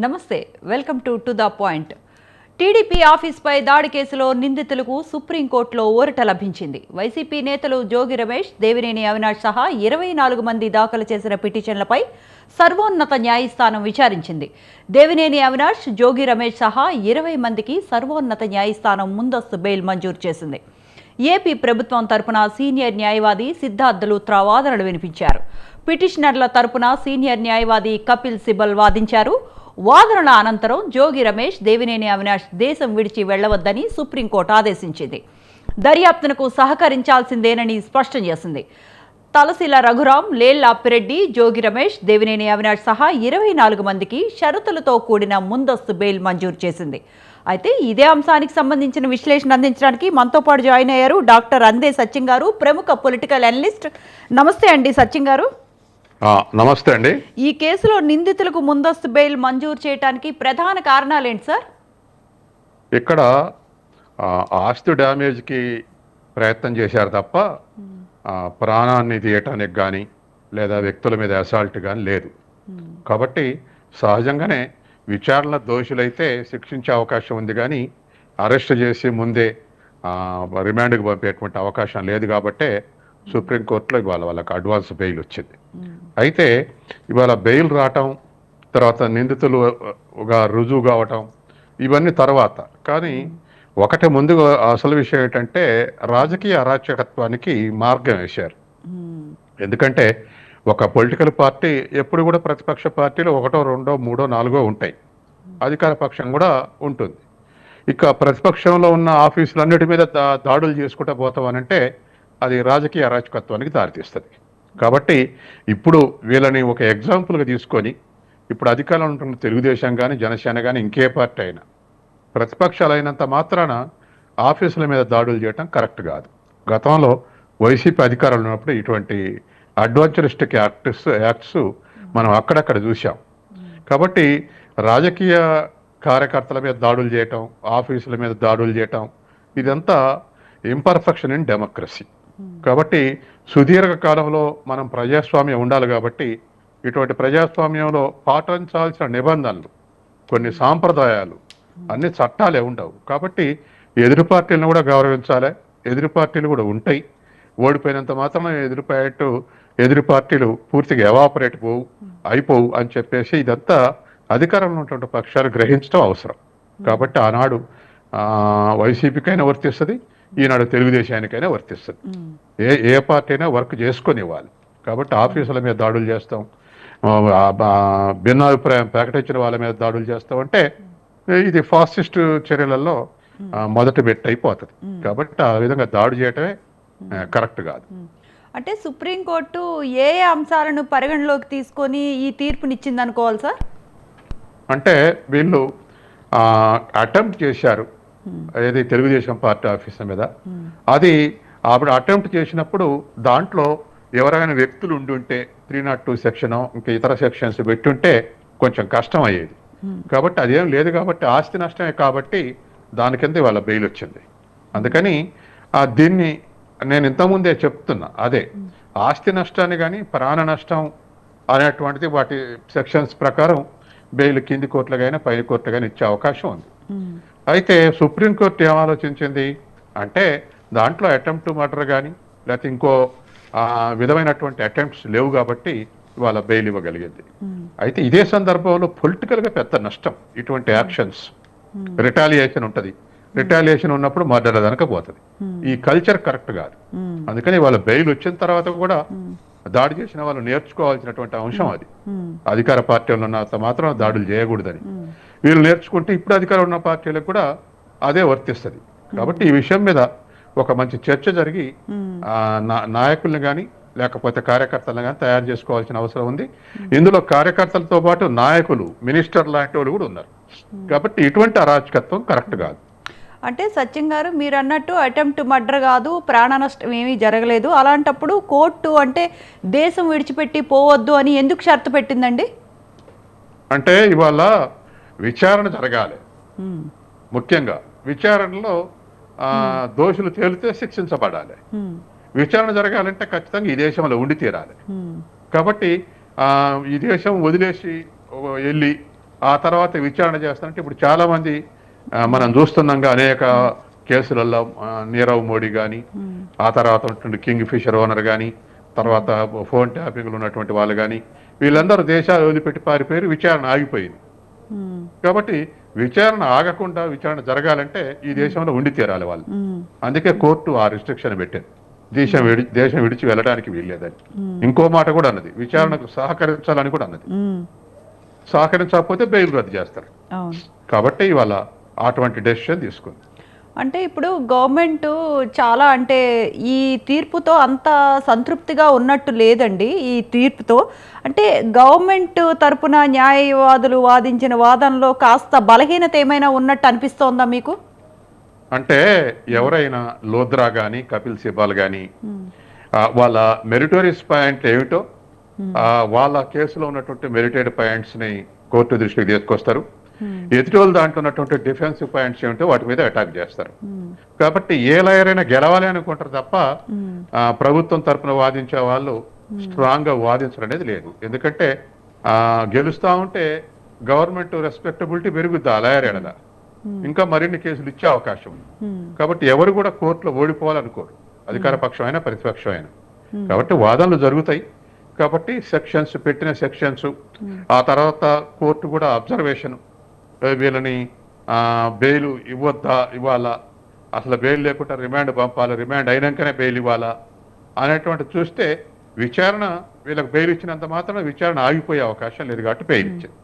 నమస్తే welcome to to the point. TDP ఆఫీస్పై దాడి కేసులో నిందితులకు సుప్రీంకోర్టులో ఊరట లభించింది. వైసీపీ నేతలు జోగి రమేష్ దేవినేని అవినాష్ సహా ఇరవై నాలుగు మంది దాఖలు చేసిన పిటిషన్లపై సర్వోన్నత న్యాయస్థానం విచారించింది. దేవినేని అవినాష్ జోగి రమేష్ సహా ఇరవై మందికి సర్వోన్నత న్యాయస్థానం ముందస్తు బెయిల్ మంజూరు చేసింది. ఏపీ ప్రభుత్వం తరపున సీనియర్ న్యాయవాది సిద్ధార్థ్ లూత్రా వాదనలు వినిపించారు. పిటిషనర్ల తరపున సీనియర్ న్యాయవాది కపిల్ సిబల్ వాదించారు. వాదనల అనంతరం జోగి రమేష్ దేవినేని అవినాష్ దేశం విడిచి వెళ్ళవద్దని సుప్రీంకోర్టు ఆదేశించింది. దర్యాప్తునకు సహకరించాల్సిందేనని స్పష్టం చేసింది. తలశీల రఘురాం లేళ్ళ అప్పిరెడ్డి జోగి రమేష్ దేవినేని అవినాష్ సహా ఇరవై నాలుగు మందికి షరతులతో కూడిన ముందస్తు బెయిల్ మంజూరు చేసింది. అయితే ఇదే అంశానికి సంబంధించిన విశ్లేషణ అందించడానికి మనతో పాటు జాయిన్ అయ్యారు డాక్టర్ అందే సత్యం గారు ప్రముఖ పొలిటికల్ అనలిస్ట్ నమస్తే అండి సత్యం గారు. నమస్తే అండి. ఈ కేసులో నిందితులకు ముందస్తు బెయిల్ మంజూరు చేయడానికి ప్రధాన కారణాలు ఏంటి సార్? ఇక్కడ ఆస్తి డ్యామేజ్కి ప్రయత్నం చేశారు తప్ప ప్రాణాన్ని తీయటానికి కానీ లేదా వ్యక్తుల మీద అసాల్ట్ కానీ లేదు. కాబట్టి సహజంగానే విచారణ దోషులైతే శిక్షించే అవకాశం ఉంది కానీ అరెస్ట్ చేసి ముందే రిమాండ్కి పంపేటువంటి అవకాశం లేదు కాబట్టే సుప్రీంకోర్టులో ఇవాళ వాళ్ళకి అడ్వాన్స్ బెయిల్ వచ్చింది. అయితే ఇవాళ బెయిల్ రావటం తర్వాత నిందితులు గా రుజువు కావటం ఇవన్నీ తర్వాత. కానీ ఒకటి ముందు అసలు విషయం ఏంటంటే రాజకీయ అరాచకత్వానికి మార్గం వేశారు. ఎందుకంటే ఒక పొలిటికల్ పార్టీ ఎప్పుడు కూడా ప్రతిపక్ష పార్టీలు ఒకటో రెండో మూడో నాలుగో ఉంటాయి. అధికార పక్షం కూడా ఉంటుంది. ఇక ప్రతిపక్షంలో ఉన్న ఆఫీసులన్నిటి మీద దాడులు చేసుకుంటూ పోతామనంటే అది రాజకీయ అరాచకత్వానికి దారితీస్తుంది. కాబట్టి ఇప్పుడు వీళ్ళని ఒక ఎగ్జాంపుల్గా తీసుకొని ఇప్పుడు అధికారంలో ఉంటున్న తెలుగుదేశం కానీ జనసేన కానీ ఇంకే పార్టీ అయినా ప్రతిపక్షాలు అయినంత మాత్రాన ఆఫీసుల మీద దాడులు చేయడం కరెక్ట్ కాదు. గతంలో వైసీపీ అధికారంలో ఉన్నప్పుడు ఇటువంటి అడ్వెంచరిస్టిక్ యాక్ట్స్ యాక్ట్స్ మనం అక్కడక్కడ చూసాం కాబట్టి రాజకీయ కార్యకర్తల మీద దాడులు చేయటం ఆఫీసుల మీద దాడులు చేయటం ఇదంతా ఇంపర్ఫెక్షన్ ఇన్ డెమోక్రసీ. కాబట్టి సుదీర్ఘ కాలంలో మనం ప్రజాస్వామ్యం ఉండాలి కాబట్టి ఇటువంటి ప్రజాస్వామ్యంలో పాటించాల్సిన నిబంధనలు కొన్ని సాంప్రదాయాలు అన్ని చట్టాలే ఉండవు. కాబట్టి ఎదురు పార్టీలను కూడా గౌరవించాలి ఎదురు పార్టీలు కూడా ఉంటాయి. ఓడిపోయినంత మాత్రం ఎదురు పార్టీ ఎదురు పార్టీలు పూర్తిగా ఎవాపరేట్ పోవు అయిపోవు అని చెప్పేసి ఇదంతా అధికారంలో ఉన్నటువంటి పక్షాలు గ్రహించడం అవసరం. కాబట్టి ఆనాడు వైసీపీకైనా వర్తిస్తుంది ఈనాడు తెలుగుదేశానికైనా వర్తిస్తుంది. ఏ ఏ పార్టీ అయినా వర్క్ చేసుకొని ఇవ్వాలి కాబట్టి ఆఫీసుల మీద దాడులు చేస్తాం. భిన్నాభిప్రాయం ప్రకటించిన వాళ్ళ మీద దాడులు చేస్తాం. అంటే ఇది ఫాసిస్ట్ చర్యలలో మొదటి బెట్ అయిపోతుంది. కాబట్టి ఆ విధంగా దాడి చేయటమే కరెక్ట్ కాదు. అంటే సుప్రీంకోర్టు ఏ ఏ అంశాలను పరిగణలోకి తీసుకొని ఈ తీర్పునిచ్చింది అనుకోవాలి సార్? అంటే వీళ్ళు అటెంప్ట్ చేశారు. ఏది తెలుగుదేశం పార్టీ ఆఫీస్ మీద. అది ఆవిడ అటెంప్ట్ చేసినప్పుడు దాంట్లో ఎవరైనా వ్యక్తులు ఉండి ఉంటే త్రీ నాట్ టూ సెక్షన్ ఇంకా ఇతర సెక్షన్స్ పెట్టుంటే కొంచెం కష్టం అయ్యేది. కాబట్టి అదేం లేదు కాబట్టి ఆస్తి నష్టమే కాబట్టి దాని కింద వాళ్ళ బెయిల్ వచ్చింది. అందుకని ఆ దీన్ని నేను ఇంతకుముందే చెప్తున్నా అదే ఆస్తి నష్టాన్ని కానీ ప్రాణ నష్టం అనేటువంటిది వాటి సెక్షన్స్ ప్రకారం బెయిల్ కింది కోర్టులకైనా పై కోర్టులకైనా ఇచ్చే అవకాశం ఉంది. అయితే సుప్రీంకోర్టు ఏం ఆలోచించింది అంటే దాంట్లో అటెంప్ట్ మర్డర్ కానీ లేకపోతే ఇంకో విధమైనటువంటి అటెంప్ట్స్ లేవు కాబట్టి వాళ్ళ బెయిల్ ఇవ్వగలిగింది. అయితే ఇదే సందర్భంలో పొలిటికల్గా పెద్ద నష్టం ఇటువంటి యాక్షన్స్ రిటాలియేషన్ ఉంటుంది. రిటాలియేషన్ ఉన్నప్పుడు మర్డర్ పోతుంది. ఈ కల్చర్ కరెక్ట్ కాదు. అందుకని వాళ్ళ బెయిల్ వచ్చిన తర్వాత కూడా దాడి చేసిన వాళ్ళు నేర్చుకోవాల్సినటువంటి అంశం అది. అధికార పార్టీలు ఉన్నంత మాత్రం దాడులు చేయకూడదని. వీళ్ళు నేర్చుకుంటే ఇప్పుడు అధికారం ఉన్న పార్టీలకు కూడా అదే వర్తిస్తుంది. కాబట్టి ఈ విషయం మీద ఒక మంచి చర్చ జరిగి నాయకుల్ని కానీ లేకపోతే కార్యకర్తలను కానీ తయారు చేసుకోవాల్సిన అవసరం ఉంది. ఇందులో కార్యకర్తలతో పాటు నాయకులు మినిస్టర్ లాంటి వాళ్ళు కూడా ఉన్నారు. కాబట్టి ఇటువంటి అరాచకత్వం కరెక్ట్ కాదు. అంటే సత్యం గారు మీరు అన్నట్టు అటెంప్ట్ మర్డర్ కాదు ప్రాణ నష్టం ఏమీ జరగలేదు. అలాంటప్పుడు కోర్టు అంటే దేశం విడిచిపెట్టి పోవద్దు అని ఎందుకు షరతు పెట్టిందండి? అంటే ఇవాళ విచారణ జరగాలి. ముఖ్యంగా విచారణలో ఆ, దోషులు తేలితే శిక్షించబడాలి. విచారణ జరగాలంటే ఖచ్చితంగా ఈ దేశంలో ఉండి తీరాలి. కాబట్టి ఆ, ఈ దేశం వదిలేసి వెళ్ళి ఆ తర్వాత విచారణ చేస్తానంటే ఇప్పుడు చాలా మంది మనం చూస్తున్నాంగా అనేక కేసులలో నీరవ్ మోడీ కానీ ఆ తర్వాత ఉన్నటువంటి కింగ్ ఫిషర్ ఓనర్ కానీ తర్వాత ఫోన్ ట్యాపింగ్లు ఉన్నటువంటి వాళ్ళు కానీ వీళ్ళందరూ దేశాలు వదిలిపెట్టి పారిపోయారు విచారణ ఆగిపోయింది. కాబట్టి విచారణ ఆగకుండా విచారణ జరగాలంటే ఈ దేశంలో ఉండి తీరాలి వాళ్ళు. అందుకే కోర్టు ఆ రిస్ట్రిక్షన్ పెట్టింది దేశం విడి దేశం విడిచి వెళ్ళడానికి వీల్లేదని. ఇంకో మాట కూడా అన్నది విచారణకు సహకరించాలని కూడా అన్నది. సహకరించకపోతే బెయిల్ రద్దు చేస్తారు. కాబట్టి ఇవాళ అటువంటి డెసిషన్ తీసుకుంది. అంటే ఇప్పుడు గవర్నమెంట్ చాలా అంటే ఈ తీర్పుతో అంత సంతృప్తిగా ఉన్నట్టు లేదండి ఈ తీర్పుతో. అంటే గవర్నమెంట్ తరపున న్యాయవాదులు వాదించిన వాదనలో కాస్త బలహీనత ఏమైనా ఉన్నట్టు అనిపిస్తోందా మీకు? అంటే ఎవరైనా లోద్రా కానీ కపిల్ సిబాల్ కానీ వాళ్ళ మెరిటోరియస్ పాయింట్ ఏమిటో వాళ్ళ కేసులో ఉన్నటువంటి మెరిటెడ్ పాయింట్స్ని కోర్టు దృష్టికి తీసుకొస్తారు. ఎదుటి వాళ్ళు దాంట్లో ఉన్నటువంటి డిఫెన్సివ్ పాయింట్స్ ఏమిటో వాటి మీద అటాక్ చేస్తారు. కాబట్టి ఏ లాయర్ అయినా గెలవాలి అనుకుంటారు తప్ప ఆ, ప్రభుత్వం తరపున వాదించే వాళ్ళు స్ట్రాంగ్గా వాదించడం అనేది లేదు. ఎందుకంటే ఆ, గెలుస్తా ఉంటే గవర్నమెంట్ రెస్పెక్టబిలిటీ పెరుగుద్ది ఆ లాయర్ ఎడల. ఇంకా మరిన్ని కేసులు ఇచ్చే అవకాశం ఉంది. కాబట్టి ఎవరు కూడా కోర్టులో ఓడిపోవాలనుకోరు అధికార పక్షం అయినా ప్రతిపక్షం అయినా. కాబట్టి వాదనలు జరుగుతాయి. కాబట్టి సెక్షన్స్ పెట్టిన సెక్షన్స్ ఆ తర్వాత కోర్టు కూడా అబ్జర్వేషన్ వీళ్ళని బెయిల్ ఇవ్వద్దా ఇవ్వాలా? అసలు బెయిల్ లేకుండా రిమాండ్ పంపాలి? రిమాండ్ అయినాకనే బెయిల్ ఇవ్వాలా? అనేటువంటి చూస్తే విచారణ వీళ్ళకి బెయిల్ ఇచ్చినంత మాత్రం విచారణ ఆగిపోయే అవకాశం లేదు కాబట్టి బెయిల్ ఇచ్చింది.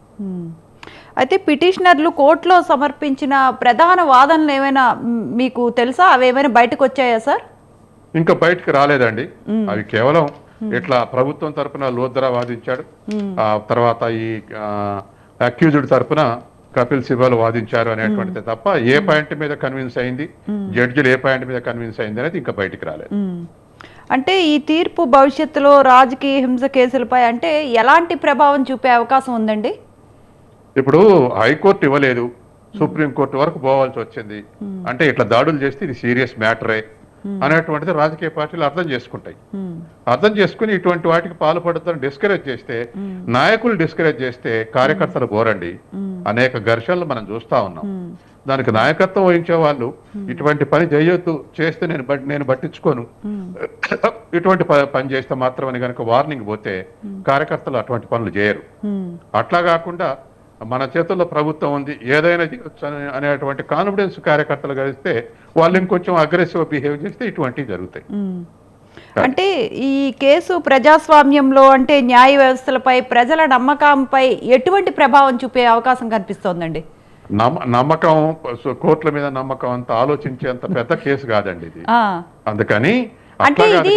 అయితే పిటిషనర్లు కోర్టులో సమర్పించిన ప్రధాన వాదనలు ఏమైనా మీకు తెలుసా? అవి ఏమైనా బయటకు వచ్చాయా సార్? ఇంకా బయటకు రాలేదండి. అవి కేవలం ఇట్లా ప్రభుత్వం తరపున లోద్రా వాదించాడు. ఆ తర్వాత ఈ అక్యూజ్డ్ తరపున కపిల్ సిబల్ వాదించారు అనేటువంటిది తప్ప ఏ పాయింట్ మీద కన్విన్స్ అయింది? జడ్జిలు ఏ పాయింట్ మీద కన్విన్స్ అయింది అనేది ఇంకా బయటికి రాలేదు. అంటే ఈ తీర్పు భవిష్యత్తులో రాజకీయ హింస కేసులపై అంటే ఎలాంటి ప్రభావం చూపే అవకాశం ఉందండి? ఇప్పుడు హైకోర్టు ఇవ్వలేదు. సుప్రీంకోర్టు వరకు పోవాల్సి వచ్చింది. అంటే ఇట్లా దాడులు చేస్తే ఇది సీరియస్ మ్యాటరే. అనేటువంటిది రాజకీయ పార్టీలు అర్థం చేసుకుంటాయి. అర్థం చేసుకుని ఇటువంటి వాటికి పాల్పడుతాను డిస్కరేజ్ చేస్తే నాయకులు డిస్కరేజ్ చేస్తే కార్యకర్తలు పోరండి అనేక ఘర్షణలు మనం చూస్తా ఉన్నాం. దానికి నాయకత్వం వహించే వాళ్ళు ఇటువంటి పని చేయొద్దు చేస్తే నేను నేను పట్టించుకోను. ఇటువంటి పని చేస్తే మాత్రమని కనుక వార్నింగ్ పోతే కార్యకర్తలు అటువంటి పనులు చేయరు. అట్లా కాకుండా మన చేతుల్లో ప్రభుత్వం ఉంది ఏదైనా చేయొచ్చు అనే- అనేటువంటి కాన్ఫిడెన్స్ కార్యకర్తలు కలిస్తే వాళ్ళు ఇంకొంచెం అగ్రెసివ్ బిహేవ్ చేస్తే ఇటువంటివి జరుగుతాయి. అంటే ఈ కేసు ప్రజాస్వామ్యంలో అంటే న్యాయ వ్యవస్థలపై ప్రజల నమ్మకంపై ఎటువంటి ప్రభావం చూపే అవకాశం కనిపిస్తోందండి నమ్మ- నమ్మకం కోర్టుల మీద నమ్మకం అంత ఆలోచించేంత పెద్ద కేసు కాదండి ఇది. అందుకని అంటే ఇది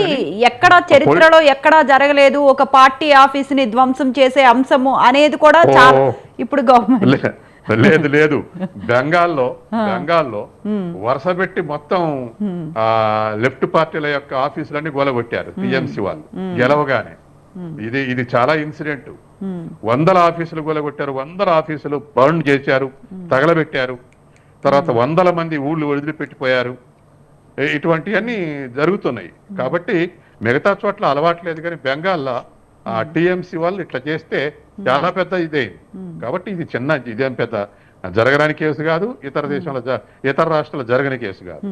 ఎక్కడ చరిత్రలో ఎక్కడా జరగలేదు. ఒక పార్టీ ఆఫీస్ని ధ్వంసం చేసే అంశము అనేది కూడా చాలా. ఇప్పుడు గవర్నమెంట్. లేదు లేదు. బెంగాల్లో బెంగాల్లో వరుస పెట్టి మొత్తం ఆ లెఫ్ట్ పార్టీల యొక్క ఆఫీసులన్నీ గొలగొట్టారు టిఎంసి వాళ్ళు. గెలవగానే. ఇది ఇది చాలా ఇన్సిడెంట్. వందల ఆఫీసులు గొలగొట్టారు వందల ఆఫీసులు బర్న్ చేశారు తగలబెట్టారు. తర్వాత వందల మంది ఊళ్ళు వదిలిపెట్టిపోయారు. ఇటువంటివన్నీ జరుగుతున్నాయి. కాబట్టి మిగతా చోట్ల అలవాట్లేదు కానీ బెంగాల్లో ఆ టిఎంసి వాళ్ళు ఇట్లా చేస్తే చాలా పెద్ద ఇదే కాబట్టి ఇది చిన్న ఇదేం పెద్ద జరగడానికి కేసు కాదు ఇతర దేశంలో ఇతర రాష్ట్రాల్లో జరగని కేసు కాదు.